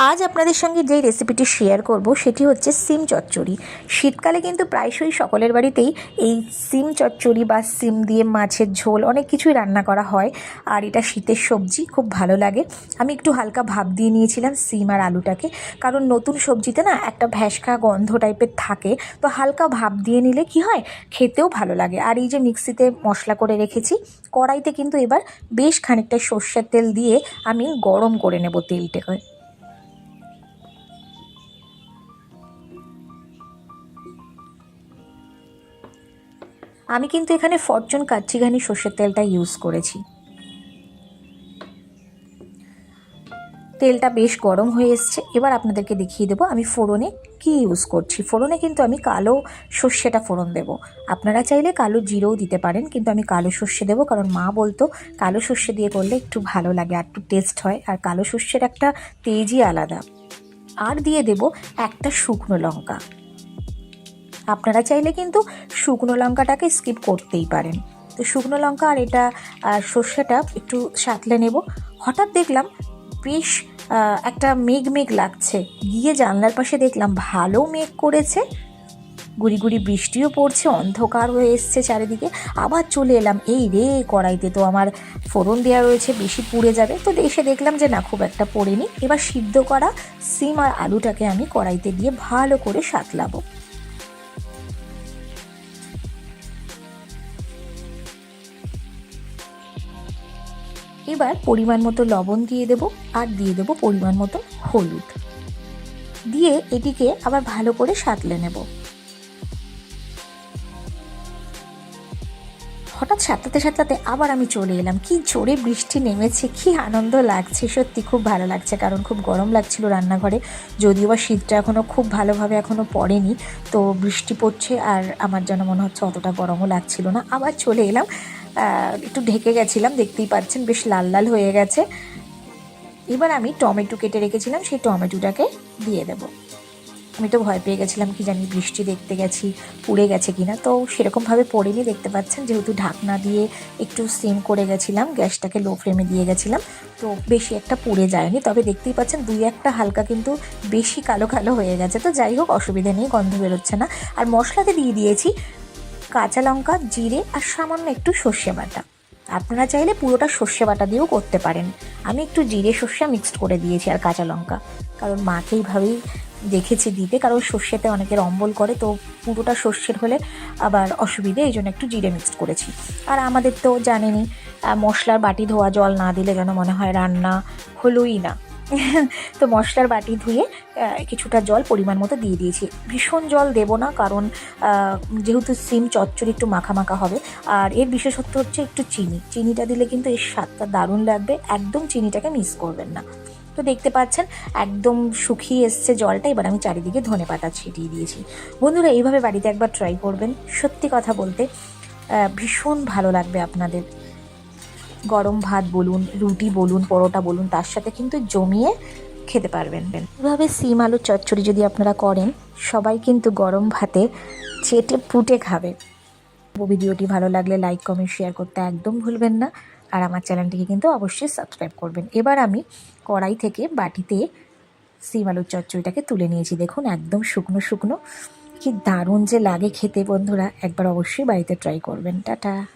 আপনাদের সঙ্গে যেই রেসিপিটি শেয়ার করব, সেটি হচ্ছে সিম চচ্চড়ি। শীতকালে কিন্তু প্রায়শই সকলের বাড়িতেই এই সিম চচ্চড়ি বা সিম দিয়ে মাছের ঝোল অনেক কিছুই রান্না করা হয়। আর এটা শীতের সবজি, খুব ভালো লাগে। আমি একটু হালকা ভাব দিয়ে নিয়েছিলাম সিম আর আলুটাকে। কারণ নতুন সবজিতে না একটা ভ্যাসকা গন্ধ টাইপের থাকে। তো হালকা ভাব দিয়ে নিলে কি হয়? খেতেও ভালো লাগে। আর এই যে মিক্সিতে মশলা করে রেখেছি, কড়াইতে কিন্তু এবার বেশ খানিকটা সর্ষের তেল দিয়ে আমি গরম করে নেব তেলটাকে। আমি কিন্তু এখানে ফরচুন কাচ্চিঘানি সর্ষের তেলটা ইউজ করেছি। তেলটা বেশ গরম হয়ে এসছে। এবার আপনাদেরকে দেখিয়ে দেবো, আমি ফোড়নে কি ইউজ করছি। ফোড়নে কিন্তু আমি কালো সর্ষেটা ফোড়ন দেব। আপনারা চাইলে কালো জিরেও দিতে পারেন, কিন্তু আমি কালো সর্ষে দেবো, কারণ মা বলতো কালো সর্ষে দিয়ে করলে একটু ভালো লাগে, আর একটু টেস্ট হয়। আর কালো সর্ষের একটা তেজই আলাদা। আর দিয়ে দেব একটা শুকনো লঙ্কা। আপনারা চাইলে কিন্তু শুকনো লঙ্কাটাকে স্কিপ করতেই পারেন। তো শুকনো লঙ্কা আর এটা সর্ষেটা একটু সাঁতলে নেব। হঠাৎ দেখলাম বেশ একটা মেঘ মেঘ লাগছে। গিয়ে জানলার পাশে দেখলাম ভালো মেঘ করেছে। গুড়ি গুড়ি বৃষ্টিও পড়ছে, অন্ধকার হয়ে এসছে চারিদিকে। আবার চলে এলাম, এই রে, কড়াইতে তো আমার ফোড়ন দেওয়া রয়েছে, বেশি পুড়ে যাবে। তো এসে দেখলাম যে না, খুব একটা পড়েনি। এবার সিদ্ধ করা সিম আর আলুটাকে আমি কড়াইতে দিয়ে ভালো করে সাতলাবো। এবার পরিমাণ মতো লবণ দিয়ে দেব আর দিয়ে দেব পরিমাণ মতো হলুদ। দিয়ে এটিকে আবার ভালো করে সাতলে নেব। হঠাৎ সাতলাতে সাতলাতে আবার আমি চলে এলাম। কি জোরে বৃষ্টি নেমেছে, কি আনন্দ লাগছে, সত্যি খুব ভালো লাগছে, কারণ খুব গরম লাগছিল রান্নাঘরে। যদিও বা শীতটা এখনও খুব ভালোভাবে এখনও পড়েনি, তো বৃষ্টি পড়ছে আর আমার যেন মনে হচ্ছে অতটা গরমও লাগছিল না। আবার চলে এলাম একটু ঢেকে গেছিলাম, দেখতেই পাচ্ছেন বেশ লাল লাল হয়ে গেছে। এবার আমি টমেটো কেটে রেখেছিলাম, সেই টমেটোটাকে দিয়ে দেবো। আমি তো ভয় পেয়ে গেছিলাম কি জানি বৃষ্টি দেখতে গেছি, পুড়ে গেছে কিনা। তো সেরকমভাবে পড়েনি, দেখতে পাচ্ছেন যেহেতু ঢাকনা দিয়ে একটু সিম করে গেছিলাম, গ্যাসটাকে লো ফ্লেমে দিয়ে গেছিলাম। তো বেশি একটা পুড়ে যায়নি, তবে দেখতেই পাচ্ছেন দুই একটা হালকা কিন্তু বেশি কালো কালো হয়ে গেছে। তো যাই হোক, অসুবিধা নেই, গন্ধ বেরোচ্ছে না। আর মশলাতে দিয়ে দিয়েছি কাঁচা লঙ্কা জিরে আর সামান্য একটু সর্ষে বাটা। আপনারা চাইলে পুরোটা সর্ষে বাটা দিয়েও করতে পারেন। আমি একটু জিরে সর্ষে মিক্সড করে দিয়েছি আর কাঁচা লঙ্কা। কারণ মাকে এইভাবেই দেখেছি দিতে কারণ সর্ষেতে অনেকের অম্বল করে তো পুরোটা সর্ষের হলে আবার অসুবিধে এই জন্য একটু জিরে মিক্সড করেছি। আর আমাদের তো জানেনই আহ, মশলার বাটি ধোয়া জল না দিলে যেন মনে হয় রান্না হলোই না। তো মশলার বাটি ধুয়ে কিছুটা জল পরিমাণ মতো দিয়ে দিয়েছি। ভীষণ জল দেবো না, কারণ যেহেতু সিম চচ্চড়ি একটু মাখা মাখা হবে, আর এর বিশেষত্ব হচ্ছে একটু চিনি। চিনিটা দিলে কিন্তু এর স্বাদটা দারুণ লাগবে, একদম চিনিটাকে মিস করবেন না। তো দেখতে পাচ্ছেন, একদম শুকিয়ে এসছে জলটা, এবার আমি চারিদিকে ধনে পাতা ছিটিয়ে দিয়েছি। বন্ধুরা, এইভাবে বাড়িতে একবার ট্রাই করবেন। সত্যি কথা বলতে ভীষণ ভালো লাগবে আপনাদের। গরম ভাত বলুন, রুটি বলুন, পরোটা বলুন, তার সাথে কিন্তু জমিয়ে খেতে পারবেন। এভাবে সিম আলুর চচ্চড়ি যদি আপনারা করেন, সবাই কিন্তু গরম ভাতে চেটে পুটে খাবে। ভিডিওটি ভালো লাগলে লাইক কমেন্ট শেয়ার করতে একদম ভুলবেন না। আর আমার চ্যানেলটিকে কিন্তু অবশ্যই সাবস্ক্রাইব করবেন। এবার আমি কড়াই থেকে বাটিতে সিম আলুর চচ্চড়িটাকে তুলে নিয়েছি। দেখুন, একদম শুকনো শুকনো। কি দারুণ যে লাগে খেতে বন্ধুরা, একবার অবশ্যই বাড়িতে ট্রাই করবেন। টাটা।